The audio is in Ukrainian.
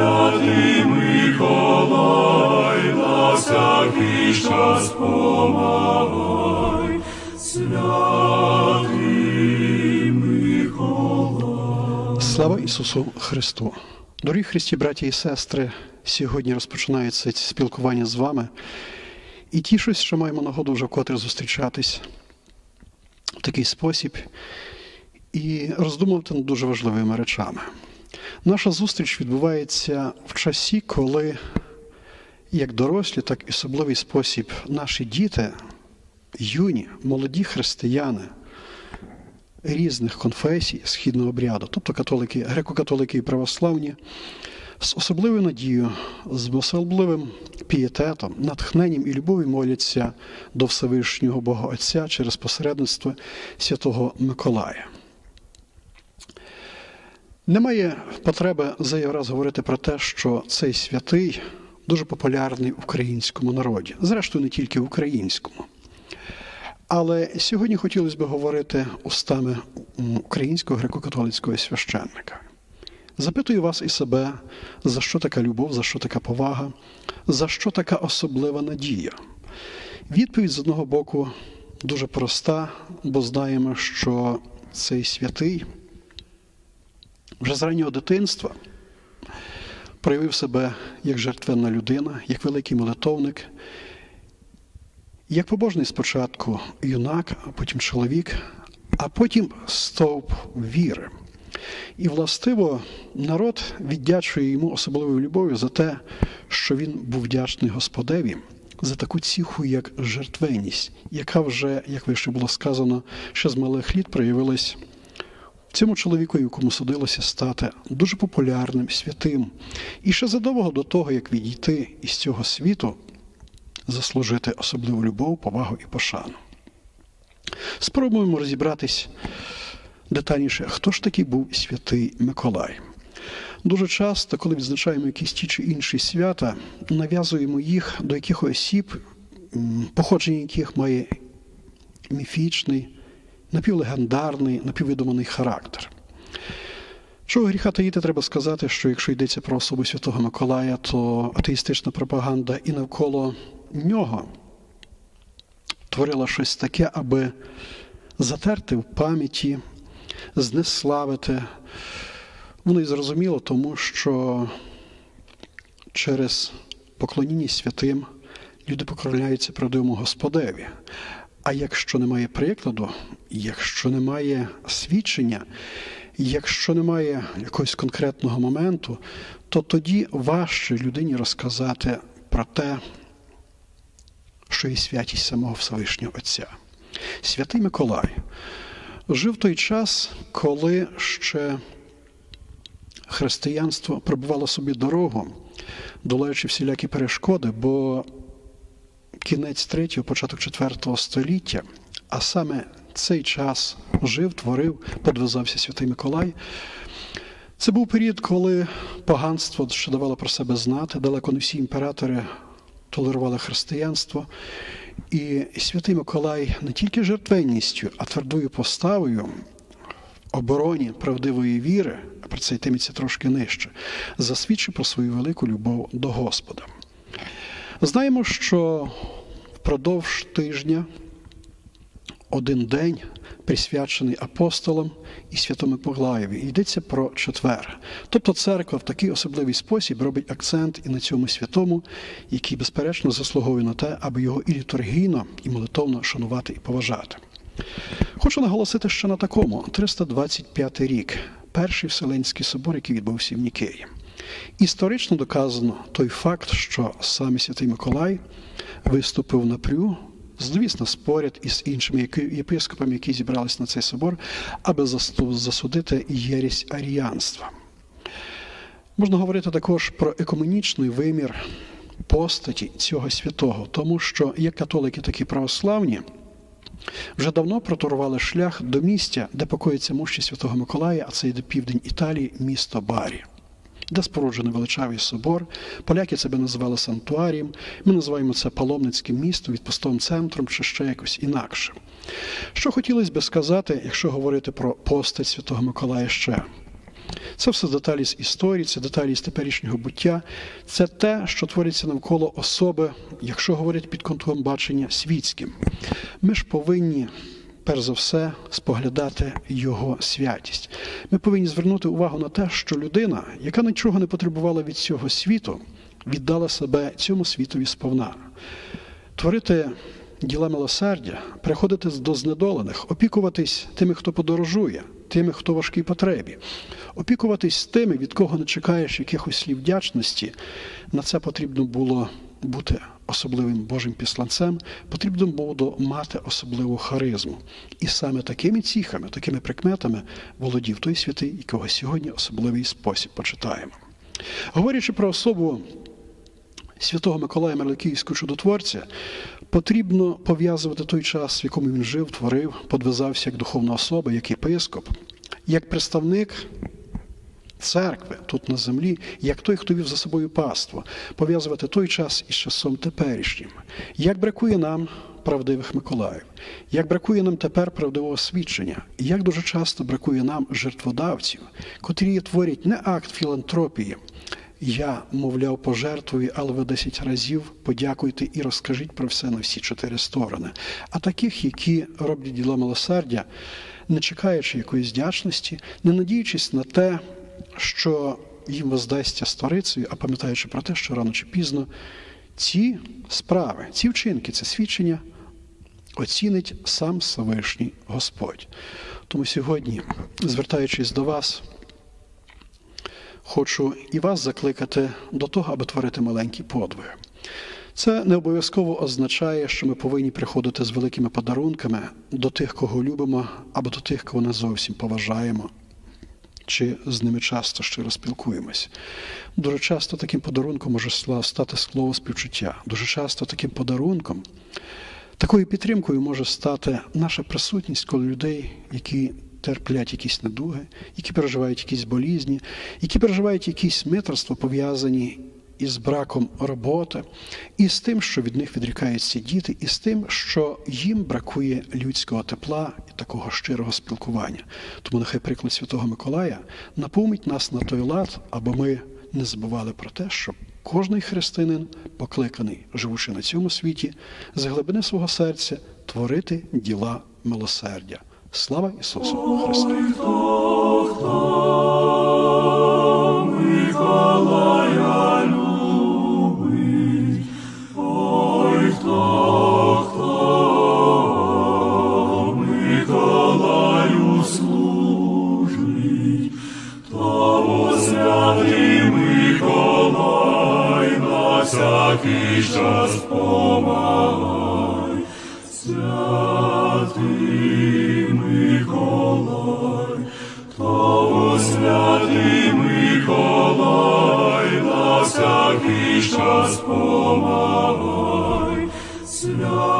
святий Миколай, на всякий час. Слава Ісусу Христу! Дорогі Христі, браті і сестри, сьогодні розпочинається спілкування з вами. І тішусь, що маємо нагоду вже вкотре зустрічатись в такий спосіб і роздумувати над дуже важливими речами. Наша зустріч відбувається в часі, коли як дорослі, так і особливий спосіб наші діти, юні, молоді християни різних конфесій східного обряду, тобто католики, греко-католики і православні, з особливою надією, з особливим пієтетом, натхненням і любов'ю моляться до Всевишнього Бога Отця через посередництво святого Миколая. Немає потреби зайвий раз говорити про те, що цей святий дуже популярний в українському народі, зрештою, не тільки в українському. Але сьогодні хотілося б говорити устами українського греко-католицького священника. Запитую вас і себе, за що така любов, за що така повага, за що така особлива надія. Відповідь з одного боку дуже проста, бо знаємо, що цей святий вже з раннього дитинства проявив себе як жертвенна людина, як великий молитовник, як побожний спочатку юнак, а потім чоловік, а потім стовп віри. І, властиво, народ віддячує йому особливою любов'ю за те, що він був вдячний Господеві за таку ціху, як жертвеність, яка вже, як вище було сказано, ще з малих літ проявилась цьому чоловіку, якому судилося стати дуже популярним, святим, і ще задовго до того, як відійти із цього світу, заслужити особливу любов, повагу і пошану. Спробуємо розібратись детальніше, хто ж такий був святий Миколай. Дуже часто, коли відзначаємо якісь ті чи інші свята, нав'язуємо їх до якихось осіб, походження яких має міфічний, напівлегендарний, напіввидуманий характер. Чого гріха таїти, треба сказати, що якщо йдеться про особу Святого Миколая, то атеїстична пропаганда і навколо нього творила щось таке, аби затерти в пам'яті, знеславити. Воно і зрозуміло, тому що через поклоніння святим люди покроляються правдивому Господеві. А якщо немає прикладу, якщо немає свідчення, якщо немає якогось конкретного моменту, то тоді важче людині розказати про те, що є святість самого Всевишнього Отця. Святий Миколай жив той час, коли ще християнство пробувало собі дорогу, долаючи всілякі перешкоди, бо кінець 3 початок 4 століття, а саме цей час жив, творив, подвизався Святий Миколай. Це був період, коли поганство ще давало про себе знати, далеко не всі імператори толерували християнство. І Святий Миколай не тільки жертвенністю, а твердою поставою обороні правдивої віри, а про це йтиметься трошки нижче, засвідчив про свою велику любов до Господа. Знаємо, що впродовж тижня один день присвячений апостолам і Святому Миколаєві. Йдеться про четвер. Тобто церква в такий особливий спосіб робить акцент і на цьому святому, який, безперечно, заслуговує на те, аби його і літургійно, і молитовно шанувати і поважати. Хочу наголосити ще на такому: 325 рік, перший Вселенський собор, який відбувся в Нікеї. Історично доказано той факт, що саме Святий Миколай виступив напрю зловісно спорять із іншими єпископами, які зібрались на цей собор, аби засудити єрість аріянства. Можна говорити також про екуменічний вимір постаті цього святого, тому що як католики, так і православні вже давно проторували шлях до місця, де покоїться мощі Святого Миколая, а це йде південь Італії, місто Барі, де споруджений величавий собор. Поляки себе називали Сантуарієм. Ми називаємо це паломницьким містом, відпустовим центром чи ще якось інакше. Що хотілося би сказати, якщо говорити про постать Святого Миколая ще? Це все деталі з історії, це деталі з теперішнього буття, це те, що твориться навколо особи, якщо говорити під контуром бачення світським. Ми ж повинні, перш за все, споглядати його святість. Ми повинні звернути увагу на те, що людина, яка нічого не потребувала від цього світу, віддала себе цьому світові сповна. Творити діла милосердя, приходити до знедолених, опікуватись тими, хто подорожує, тими, хто важкій потребі, опікуватись тими, від кого не чекаєш якихось слів вдячності. На це потрібно було бути особливим Божим післанцем, потрібно було мати особливу харизму. І саме такими ціхами, такими прикметами володів той святий, якого сьогодні особливий спосіб почитаємо. Говорячи про особу Святого Миколая Мерликівського чудотворця потрібно пов'язувати той час, в якому він жив, творив, подвизався як духовна особа, як єпископ, як представник церкви тут на землі, як той, хто вів за собою паство, пов'язувати той час із часом теперішнім. Як бракує нам правдивих Миколаїв, як бракує нам тепер правдивого свідчення, і як дуже часто бракує нам жертводавців, котрі творять не акт філантропії. Я, мовляв, пожертвую, але ви десять разів подякуйте і розкажіть про все на всі чотири сторони. А таких, які роблять діла милосердя, не чекаючи якоїсь вдячності, не надіючись на те, що їм воздасться сторицею, а пам'ятаючи про те, що рано чи пізно ці справи, ці вчинки, це свідчення оцінить сам Всевишній Господь. Тому сьогодні, звертаючись до вас, хочу і вас закликати до того, аби творити маленькі подвиги. Це не обов'язково означає, що ми повинні приходити з великими подарунками до тих, кого любимо, або до тих, кого не зовсім поважаємо, чи з ними часто щиро спілкуємось. Дуже часто таким подарунком може стати слово співчуття. Дуже часто таким подарунком, такою підтримкою може стати наша присутність коло людей, які терплять якісь недуги, які переживають якісь болізні, які переживають якісь митерства, пов'язані із браком роботи, і з тим, що від них відрікаються діти, і з тим, що їм бракує людського тепла і такого щирого спілкування. Тому нехай приклад Святого Миколая наповнить нас на той лад, аби ми не забували про те, що кожний християнин покликаний, живучи на цьому світі, з глибини свого серця творити діла милосердя. Слава Ісусу Христу! Всякий час помагай. Святий Миколай, тому святий Миколай, на всякий час помагай. Святий